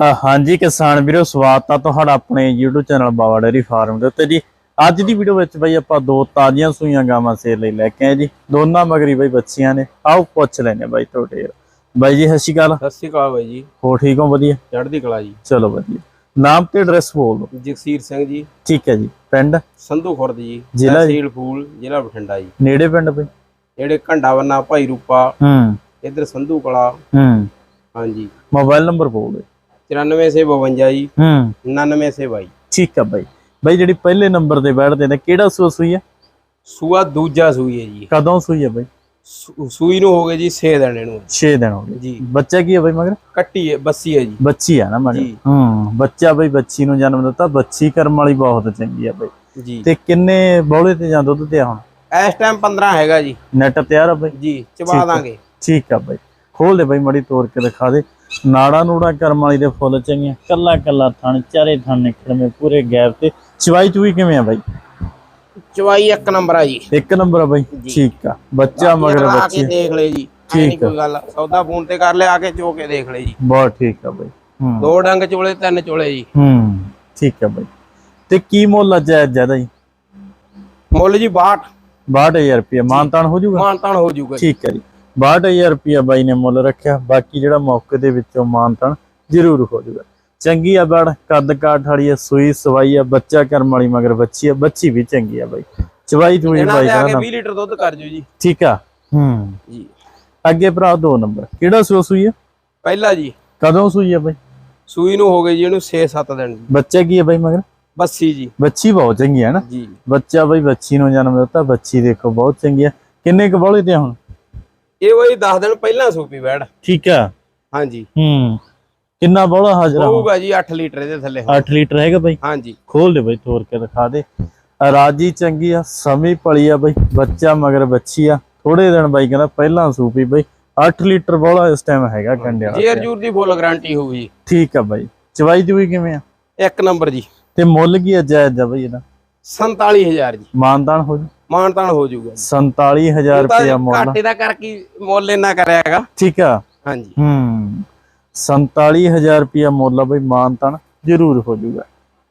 ਹਾਂਜੀ ਕਿਸਾਨ ਵੀਰੋ ਸਵਾਗਤ ਆ ਤੁਹਾਡਾ ਆਪਣੇ YouTube channel Bawa dairy farm ਦੇ ਉੱਤੇ ਜੀ। ਅੱਜ ਦੀ ਵੀਡੀਓ ਵਿੱਚ ਬਈ ਆਪਾਂ ਦੋ ਤਾਜ਼ੀਆਂ ਸੂਈਆਂ ਗਾਵਾਂ ਸੇਲ ਲਈ ਲੈ ਕੇ ਆਏ ਜੀ। ਦੋਨਾਂ ਮਗਰੀ ਬਈ ਬੱਚੀਆਂ ਨੇ। ਆਓ ਪੁੱਛ ਲੈਨੇ ਬਾਈ ਤੁਹਾਡੇ। ਬਾਈ ਜੀ ਸਤਿ ਸ਼੍ਰੀ ਅਕਾਲ। ਸਤਿ ਸ਼੍ਰੀ ਅਕਾਲ ਬਾਈ ਜੀ। ਹੋ ਠੀਕ ਹੋ? ਵਧੀਆ। ਚੜ੍ਹਦੀ ਕਲਾ ਜੀ। ਚਲੋ ਵਧੀਆ। ਨਾਮ ਤੇ ਐਡਰੈਸ ਬੋਲ ਦਿਓ। ਜਗਸੀਰ ਸਿੰਘ ਜੀ। ਠੀਕ ਹੈ ਜੀ। ਪਿੰਡ? ਸੰਧੂ ਖੁਰਦ ਜੀ। ਜ਼ਿਲ੍ਹਾ? ਤਹਿਸੀਲ ਫੂਲ ਜ਼ਿਲ੍ਹਾ ਬਠਿੰਡਾ ਜੀ। ਨੇੜੇ ਪਿੰਡ ਬਈ? ਜਿਹੜੇ ਘੰਡਾ ਵੰਨਾ ਭਾਈ ਰੂਪਾ। ਹੂੰ। ਇੱਧਰ ਸੰਧੂ ਕਲਾ। ਹੂੰ। ਹਾਂਜੀ। ਮੋਬਾਈਲ ਨੰਬਰ ਬੋਲ ਦਿਓ। 94 ਸੇ 52 ਜੀ। ਹੂੰ। 99 ਸੇ 22 ਠੀਕ ਹੈ ਬਾਈ। ਬਾਈ ਜਿਹੜੀ ਪਹਿਲੇ ਨੰਬਰ ਤੇ ਬੈਠਦੇ ਨੇ ਕਿਹੜਾ ਸੂਆ ਸੂਈ ਹੈ ਸੂਆ ਦੂਜਾ ਸੂਈ ਹੈ ਜੀ। ਕਦੋਂ ਸੂਈ ਹੈ ਬਾਈ? ਸੂ- ਸੂਈ ਨੂੰ ਹੋ ਗਏ ਜੀ 6 ਦਿਨ ਇਹਨੂੰ। 6 ਦਿਨ ਹੋ ਗਏ। ਜੀ। ਬੱਚਾ ਕੀ ਹੈ ਬਾਈ ਮਗਰ? ਕੱਟੀ ਹੈ ਬੱਸੀ ਹੈ ਜੀ। ਬੱਚੀ ਨਾ ਮਗਰ? ਜੀ। ਹੂੰ ਬੱਚਾ ਬਈ ਬੱਚੀ ਨੂੰ ਜਨਮ ਦਿੱਤਾ ਬੱਚੀ ਕਰਮ ਵਾਲੀ ਬਹੁਤ ਚੰਗੀ ਆ ਬਈ। ਜੀ। ਤੇ ਕਿੰਨੇ ਬੌਲੇ ਤੇ ਜਾਂ ਦੁੱਧ ਤੇ ਆ ਹੁਣ? ਇਸ ਟਾਈਮ 15 ਹੈਗਾ ਜੀ। ਨੈਟ ਤਿਆਰ ਆ ਬਈ? ਜੀ ਚਬਾ ਦਾਂਗੇ। ਠੀਕ ਆ ਬਈ। ਖੋਲ ਦੇ ਬਈ ਮੜੀ ਤੋੜ ਕੇ ਦਿਖਾ ਦੇ। ਨਾੜਾ ਨੂੜਾ ਕਰਮ ਵਾਲੀ ਦੇ ਫੁੱਲ ਚੰਗੀਆਂ ਕੱਲਾ ਕੱਲਾ ਥਣ ਚਾਰੇ ਥਣ ਨਿਕਲਵੇਂ ਪੂਰੇ ਗੈਪ ਤੇ। ਚਵਾਈ ਚੂਈ ਕਿਵੇਂ ਆ ਬਈ? ਚਵਾਈ ਇੱਕ ਨੰਬਰ ਆ ਜੀ। ਇੱਕ ਨੰਬਰ ਆ ਬਈ? ਠੀਕ ਆ। ਬੱਚਾ ਮਗਰ ਬੱਚੀ। ਦੇਖ ਲੈ ਜੀ ਠੀਕ। ਕੋਈ ਗੱਲ ਸੌਦਾ ਫੋਨ ਤੇ ਕਰ ਲਿਆ ਆ ਕੇ ਚੋ ਕੇ ਦੇਖ ਲੈ ਜੀ। ਬਹੁਤ ਠੀਕ ਆ ਬਈ। ਦੋ ਡੰਗ ਚੋਲੇ ਤਿੰਨ ਚੋਲੇ ਜੀ। ਹੂੰ ਠੀਕ ਆ ਬਈ। ਤੇ ਕੀ ਮੁੱਲ ਆ ਜਾਇਜ਼ ਜ਼ਿਆਦਾ ਜੀ? ਮੁੱਲ ਜੀ 62 62000 ਰੁਪਏ ਮਾਨਤਾਨ ਹੋ ਜਾਊਗਾ? ਮਾਨਤਾਨ ਹੋ ਜਾਊਗਾ। ਠੀਕ ਹੈ ਜੀ। 62000 ਰੁਪਇਆ ਬਾਈ ਨੇ ਮੁੱਲ ਰੱਖਿਆ। ਬਾਕੀ ਜਿਹੜਾ ਮੌਕੇ ਦੇ ਵਿੱਚੋਂ ਮਾਨਤਨ ਜ਼ਰੂਰ ਹੋ ਜਾਊਗਾ। ਚੰਗੀ ਆ ਬੜ ਕੱਦ ਕਾਠ ਵਾਲੀ ਆ ਸੂਈ ਸਵਾਈ ਆ ਬੱਚਾ ਕਰਮ ਵਾਲੀ ਮਗਰ ਬੱਚੀ ਆ ਬੱਚੀ ਵੀ ਚੰਗੀ ਆ ਬਾਈ। ਚਵਾਈ ਤੂੰ ਇਹਨਾਂ ਬਾਈ ਦੇ ਆ ਕੇ ਦਾ 20 ਲੀਟਰ ਦੁੱਧ ਕਰ ਜੋ ਜੀ। ਠੀਕ ਆ। ਹੂੰ। ਜੀ। ਅੱਗੇ ਭਰਾ ਦੋ ਨੰਬਰ। ਕਿਹੜਾ ਸੂਆ ਸੂਈ ਆ? ਪਹਿਲਾ ਜੀ। ਕਦੋਂ ਸੂਈ ਆ ਬਾਈ? ਸੂਈ ਨੂੰ ਹੋ ਗਏ ਜੀ ਇਹਨੂੰ 6-7 ਦਿਨ। ਜੀ ਬੱਚਾ ਕੀ ਆ ਬਾਈ ਮਗਰ? ਬੱਸੀ ਜੀ। ਬੱਚੀ ਬਹੁਤ ਚੰਗੀ ਆ ਨਾ। ਜੀ। ਬੱਚਾ ਬਾਈ ਬੱਚੀ ਨੂੰ ਜਨਮ ਦਿੱਤਾ ਬੱਚੀ ਦੇਖੋ ਬਹੁਤ ਚੰਗੀ ਆ। ਕਿੰਨੇ ਕੁ ਬੋਲੇ ਤੇ ਆ ਹੁਣ? ਇਹ ਬਈ 10 ਦਿਨ ਪਹਿਲਾਂ ਸੂਪੀ ਬੈੜ ਠੀਕ ਆ। ਹਾਂਜੀ। ਹੂੰ ਕਿੰਨਾ ਬੋਲਾ ਹਾਜ਼ਰ ਹੋਊਗਾ ਜੀ 8 ਲੀਟਰ ਇਹਦੇ ਥੱਲੇ। 8 ਲੀਟਰ ਹੈਗਾ ਬਾਈ? ਹਾਂਜੀ। ਖੋਲ ਦੇ ਬਈ ਤੋੜ ਕੇ ਦਿਖਾ ਦੇ। ਰਾਜੀ ਚੰਗੀ ਆ ਸਮੀ ਪਲੀ ਆ ਬਈ ਬੱਚਾ ਮਗਰ ਬੱਚੀ ਆ। ਥੋੜੇ ਦਿਨ ਬਾਈ ਕਹਿੰਦਾ ਪਹਿਲਾਂ ਸੂਪੀ ਬਈ। 8 ਲੀਟਰ ਬੋਲਾ ਇਸ ਟਾਈਮ ਹੈਗਾ ਕੰਡੇ ਵਾਲਾ। ਜੇਰ ਜੂਰ ਦੀ ਫੁੱਲ ਗਾਰੰਟੀ ਹੋਊਗੀ ਠੀਕ ਆ ਬਾਈ। ਚਵਾਈ ਚੂਈ ਕਿਵੇਂ ਆ? ਇੱਕ ਨੰਬਰ ਜੀ। ਤੇ ਮੁੱਲ ਕੀ ਆ ਜਾਇਜ਼ ਆ ਬਈ ਇਹਦਾ? 47000 ਜੀ। ਮਾਨਦਾਨ ਹੋ ਜੂ। ਮਾਨਤਾਨ ਹੋ ਜਾਊਗਾ 47000 ਰੁਪਇਆ ਮੁੱਲ ਘਾਟੇ ਦਾ ਕਰਕੇ ਮੁੱਲ ਇੰਨਾ ਕਰਿਆ ਹੈਗਾ? ਠੀਕ ਆ। ਹਾਂਜੀ। ਹੂੰ। 47000 ਰੁਪਇਆ ਮੁੱਲ ਆ ਬਈ ਮਾਨਤਾਨ ਜ਼ਰੂਰ ਹੋ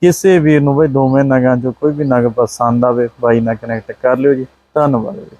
ਕਿਸੇ ਵੀਰ ਨੂੰ ਬਈ ਦੋਵੇਂ ਨਗਾਂ ਚੋਂ ਕੋਈ ਵੀ ਨਗ ਪਸੰਦ ਆਵੇ ਬਾਈ ਨਾਲ ਕਨੈਕਟ ਕਰ ਲਿਓ ਜੀ। ਧੰਨਵਾਦ ਜੀ।